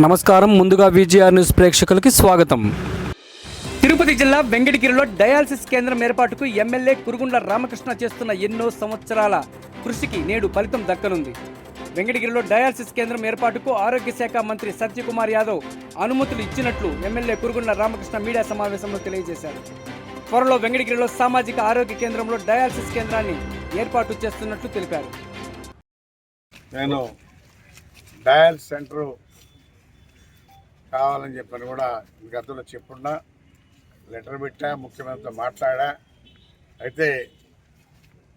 నమస్కారం. ముందుగా VGR news ప్రేక్షకులకి స్వాగతం. తిరుపతి జిల్లా వెంకటగిరిలో డయాలసిస్ కేంద్రం ఏర్పాటుకు ఎమ్మెల్యే కురుగుండ్ల రామకృష్ణ చేస్తున్న ఎన్నో సంవత్సరాల కృషికి నేడు ఫలితం దక్కనుంది. వెంకటగిరిలో డయాలసిస్ కేంద్రం ఏర్పాటుకు ఆరోగ్య శాఖ మంత్రి సత్యకుమార్ యాదవ్ అనుమతులు ఇచ్చినట్లు ఎమ్మెల్యే కురుగుండ్ల రామకృష్ణ మీడియా సమావేశంలో తెలియజేశారు. త్వరలో వెంకటగిరిలో సామాజిక ఆరోగ్య కేంద్రంలో డయాలసిస్ కేంద్రాన్ని ఏర్పాటు చేస్తున్నట్లు తెలిపారు. నేను డయల్ సెంటర్ కావాలని చెప్పని కూడా గతంలో చెప్పున్నా లెటర్ పెట్టా ముఖ్యమంత్రితో మాట్లాడా. అయితే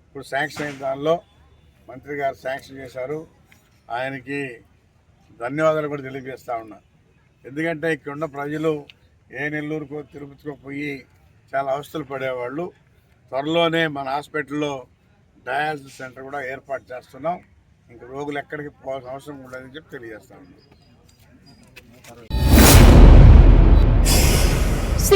ఇప్పుడు శాంక్షన్ అయిన దానిలో మంత్రి గారు శాంక్షన్ చేశారు. ఆయనకి ధన్యవాదాలు కూడా తెలియజేస్తా ఉన్నా. ఎందుకంటే ఇక్కడ ఉన్న ప్రజలు ఏ నెల్లూరుకో తిరుపతికో పోయి చాలా అవస్థలు పడేవాళ్ళు. త్వరలోనే మన హాస్పిటల్లో డయాలసిస్ సెంటర్ కూడా ఏర్పాటు చేస్తున్నాం. ఇంక రోగులు ఎక్కడికి పోవాల్సిన అవసరం ఉండదని చెప్పి తెలియజేస్తా ఉన్నాం.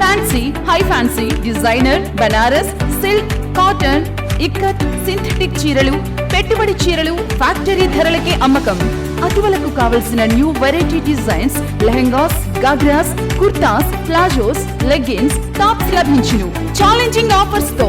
Fancy high fancy designer Banaras silk cotton ikat synthetic చీరలు పెట్టుబడి చీరలు ఫ్యాక్టరీ ధరలకే అమ్మకం. అటువలకు కావలసిన new variety designs lehengas ghagras kurtas palazzos leggings tops లభించును. ఛాలెంజింగ్ ఆఫర్స్తో.